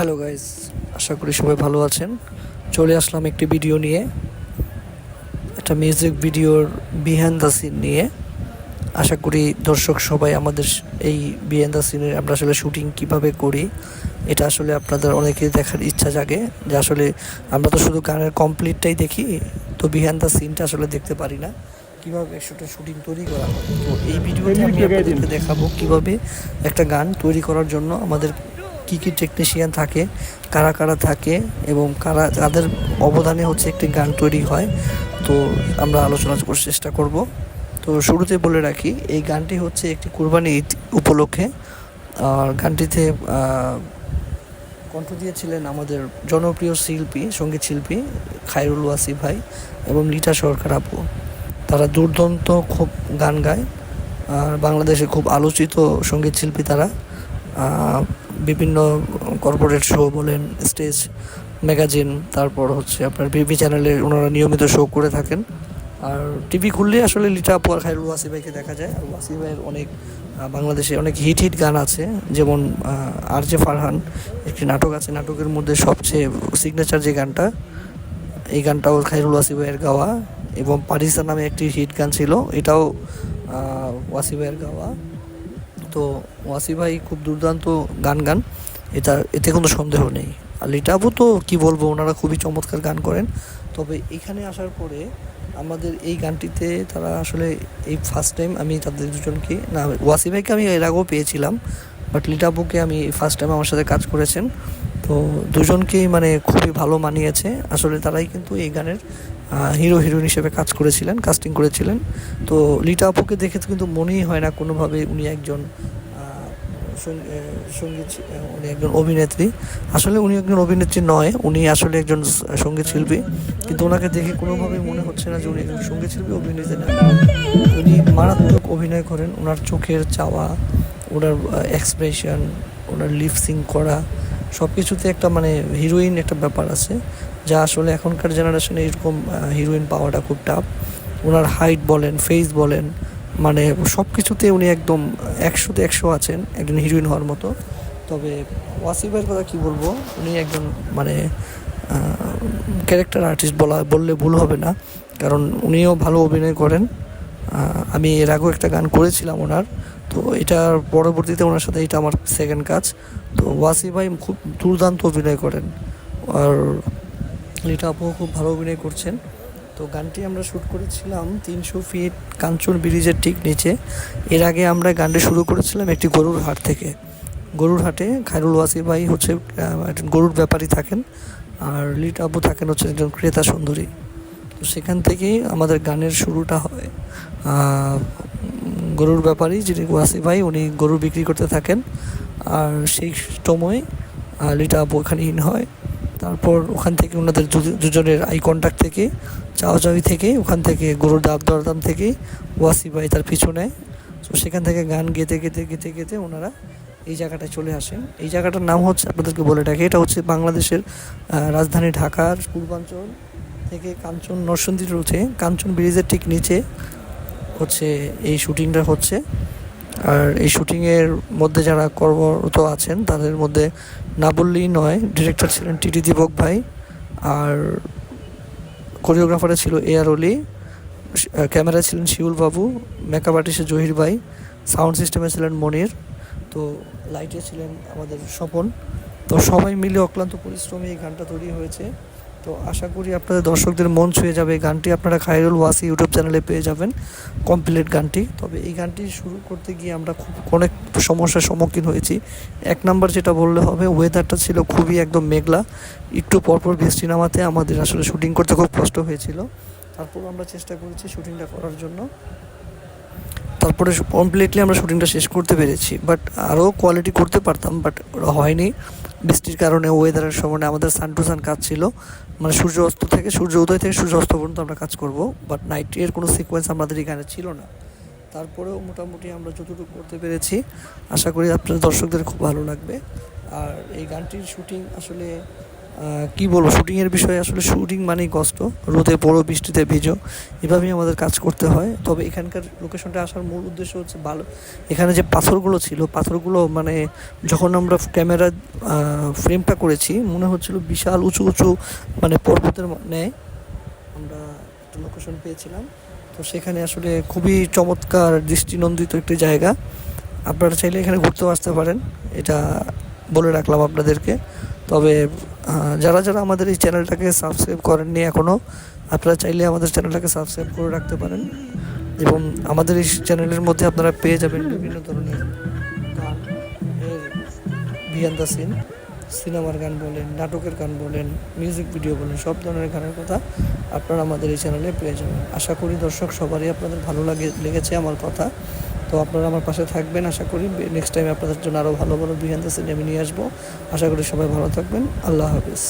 Hello guys আশা করি সবাই ভালো আছেন। চলে আসলাম একটি ভিডিও নিয়ে। একটা মিউজিক ভিডিওর বিহাইন্ড দ্য সিন নিয়ে। আশা করি দর্শক সবাই আমাদের এই বিহাইন্ড দ্য সিনের আমরা আসলে শুটিং কীভাবে করি এটা আসলে আপনাদের অনেকেই দেখার ইচ্ছা জাগে। যে আসলে আমরা তো শুধু গানের কমপ্লিটটাই দেখি তো বিহাইন্ড দ্য সিনটা আসলে দেখতে পারি না। কীভাবে একটা শুটিং তৈরি করা হয়? তো এই ভিডিওতে আমি আপনাদেরকে দেখাবো কীভাবে একটা গান তৈরি করার জন্য আমাদের কী কী টেকনিশিয়ান থাকে, কারা কারা থাকে এবং কারা, তাদের অবদানে হচ্ছে একটি গান তৈরি হয়। তো আমরা আলোচনা করার চেষ্টা করব। তো শুরুতে বলে রাখি, এই গানটি হচ্ছে একটি কুরবানি ঈদ উপলক্ষে। আর গানটিতে কণ্ঠ দিয়েছিলেন আমাদের জনপ্রিয় শিল্পী, সংগীত শিল্পী খায়রুল ওয়াসি ভাই এবং লিটা সরকার আপু। তারা দুর্দান্ত খুব গান গায়। আর বাংলাদেশে খুব আলোচিত সংগীত শিল্পী তারা। বিভিন্ন কর্পোরেট শো বলেন স্টেজ ম্যাগাজিন তারপর হচ্ছে আপনার বিবি চ্যানেলে ওনারা নিয়মিত শো করে থাকেন। আর টিভি খুললে আসলে লিটা আপু আর খায়রুল ওয়াসি ভাইকে দেখা যায়। আর ওয়াসি ভাইয়ের অনেক বাংলাদেশে অনেক হিট হিট গান আছে। যেমন আর জে ফারহান, একটি নাটক আছে। নাটকের মধ্যে সবচেয়ে সিগনেচার যে গানটা, এই গানটাও খাইরুল ওয়াসি ভাইয়ের গাওয়া এবং পারিসা নামে একটি হিট গান ছিল। এটাও ওয়াসি ভাইয়ের গাওয়া। তো ওয়াসি ভাই খুব দুর্দান্ত গান গান। এটা, এতে কোনো সন্দেহ নেই। আর লিটাবু তো কি বলব, ওনারা খুবই চমৎকার গান করেন। তবে এখানে আসার পরে আমাদের এই গানটিতে তারা আসলে এই ফার্স্ট টাইম আমি তাদের দুজনকে, না ওয়াসি ভাইকে আমি এর আগেও পেয়েছিলাম বাট লিটাবুকে আমি ফার্স্ট টাইম আমার সাথে কাজ করেছেন। তো দুজনকেই মানে খুবই ভালো মানিয়েছে। আসলে তারাই কিন্তু এই গানের হিরো হিরোইন হিসেবে কাজ করেছিলেন কাস্টিং করেছিলেন। তো লিটা আপুকে দেখে তো কিন্তু মনেই হয় না কোনোভাবে উনি একজন সংগীত উনি একজন অভিনেত্রী। আসলে উনি একজন অভিনেত্রী নয়, উনি আসলে একজন সংগীত শিল্পী। কিন্তু ওনাকে দেখে কোনোভাবে মনে হচ্ছে না যে উনি একজন সংগীত শিল্পী, অভিনেত্রী না। উনি মারাত্মক অভিনয় করেন, ওনার চোখের চাওয়া, ওনার এক্সপ্রেশন ওনার লিপসিং করা সব কিছুতে একটা মানে হিরোইন একটা ব্যাপার আছে, যা আসলে এখনকার জেনারেশনে এরকম হিরোইন পাওয়াটা খুব টাফ ওনার হাইট বলেন ফেস বলেন মানে সব কিছুতে উনি একদম একশোতে একশো আছেন, একজন হিরোইন হওয়ার মতো। তবে ওয়াসিফের কথা কি বলব, উনি একজন মানে ক্যারেক্টার আর্টিস্ট বলা, বললে ভুল হবে না, কারণ উনিও ভালো অভিনয় করেন। আমি এর আগেও একটা গান করেছিলাম ওনার তো এটার পরবর্তীতে ওনার সাথে এটা আমার সেকেন্ড কাজ। তো ওয়াসি ভাই খুব দুর্দান্ত অভিনয় করেন। আর লিটা আপুও খুব ভালো অভিনয় করছেন। তো গানটি আমরা শ্যুট করেছিলাম তিনশো ফিট কাঞ্চন ব্রিজের ঠিক নিচে। এর আগে আমরা গানটি শুরু করেছিলাম একটি গরুর হাট থেকে। গরুর হাটে খায়রুল ওয়াসি ভাই হচ্ছে একজন গরুর ব্যাপারী থাকেন। আর লিট আবু থাকেন হচ্ছে একজন ক্রেতা সুন্দরী। তো সেখান থেকেই আমাদের গানের শুরুটা হয়। গরুর ব্যাপারী যিনি ওয়াসি ভাই উনি গরু বিক্রি করতে থাকেন। আর সেই সময় আহ, লিটা আপু ওখানে ইন হয়। তারপর ওখান থেকে ওনাদের দুজনের আই কন্ট্যাক্ট থেকে চাওয়াচাওয়ি থেকে ওখান থেকে গরুর দাম দরদাম থেকে ওয়াসি ভাই তার পিছু নেয়। তো সেখান থেকে গান গেতে গেতে গেতে গেতে ওনারা এই জায়গাটায় চলে আসেন। এই জায়গাটার নাম হচ্ছে আপনাদেরকে বলে রাখি এটা হচ্ছে বাংলাদেশের রাজধানী ঢাকার পূর্বাঞ্চল থেকে কাঞ্চন নরসিংদী রোডে কাঞ্চন ব্রিজের ঠিক নিচে। হচ্ছে, এই শুটিংটা হচ্ছে। আর এই শুটিংয়ের মধ্যে যারা কর্মরত আছেন, তাদের মধ্যে না বললেই নয়, ডিরেক্টর ছিলেন টিটি দীপক ভাই। আর কোরিওগ্রাফারে ছিল এ আর অলি ক্যামেরা ছিলেন শিউল বাবু, মেকআপ আর্টিস্টে জহির ভাই, সাউন্ড সিস্টেমে ছিলেন মনির। তো লাইটে ছিলেন আমাদের স্বপন। তো সবাই মিলে অক্লান্ত পরিশ্রমে এই গানটা তৈরি হয়েছে। তো আশা করি আপনাদের দর্শকদের মন ছুঁয়ে যাবে। এই গানটি আপনারা খায়রুল ওয়াসি ইউটিউব চ্যানেলে পেয়ে যাবেন কমপ্লিট গানটি। তবে এই গানটি শুরু করতে গিয়ে আমরা খুব অনেক সমস্যার সম্মুখীন হয়েছি। এক নাম্বার যেটা বললে হবে ওয়েদারটা ছিল খুবই একদম মেঘলা। একটু পরপর বৃষ্টি নামাতে আমাদের আসলে শুটিং করতে খুব কষ্ট হয়েছিল। তারপর আমরা চেষ্টা করেছি শুটিংটা করার জন্য। তারপরে কমপ্লিটলি আমরা শুটিংটা শেষ করতে পেরেছি। বাট আরও কোয়ালিটি করতে পারতাম বাট হয়নি। বৃষ্টির কারণে ওয়েদারের সময় আমাদের সান টু সান কাজ ছিল। মানে সূর্য অস্ত থেকে, সূর্য উদয় থেকে সূর্য অস্ত পর্যন্ত আমরা কাজ করব বাট নাইট এর কোনো সিকোয়েন্স আমাদের এখানে ছিল না। তারপরেও মোটামুটি আমরা যতটুকু করতে পেরেছি, আশা করি আপনার দর্শকদের খুব ভালো লাগবে। আর এই গানটির শুটিং আসলে কি বলব শুটিংয়ের বিষয়ে আসলে শুটিং মানেই কষ্ট। রোদে পড়ো, বৃষ্টিতে ভিজো, এভাবেই আমাদের কাজ করতে হয়। তবে এখানকার লোকেশনটা আসার মূল উদ্দেশ্য হচ্ছে ভালো। এখানে যে পাথরগুলো ছিল, পাথরগুলো মানে যখন আমরা ক্যামেরা ফ্রেমটা করেছি, মনে হচ্ছিল বিশাল উঁচু উঁচু মানে পর্বতের ন্যায় আমরা একটা লোকেশন পেয়েছিলাম। তো সেখানে আসলে খুবই চমৎকার দৃষ্টিনন্দিত একটি জায়গা। আপনারা চাইলে এখানে ঘুরতেও আসতে পারেন। এটা বলে রাখলাম আপনাদেরকে। তবে যারা যারা আমাদের এই চ্যানেলটাকে সাবস্ক্রাইব করেননি এখনও আপনারা চাইলে আমাদের চ্যানেলটাকে সাবস্ক্রাইব করে রাখতে পারেন। এবং আমাদের এই চ্যানেলের মধ্যে আপনারা পেয়ে যাবেন বিভিন্ন ধরনের গান। দ্য সিন সিনেমার গান বলেন, নাটকের গান বলেন মিউজিক ভিডিও বলেন, সব ধরনের গানের কথা আপনারা আমাদের এই চ্যানেলে পেয়ে যাবেন। আশা করি দর্শক সবারই আপনাদের ভালো লাগে লেগেছে আমার কথা। তো আপনারা আমার পাশে থাকবেন, আশা করি। নেক্সট টাইম আপনাদের জন্য আরও ভালো ভালো বিহান দ্য আমি নিয়ে আসব। আশা করি সবাই ভালো থাকবেন। আল্লাহ হাফিজ।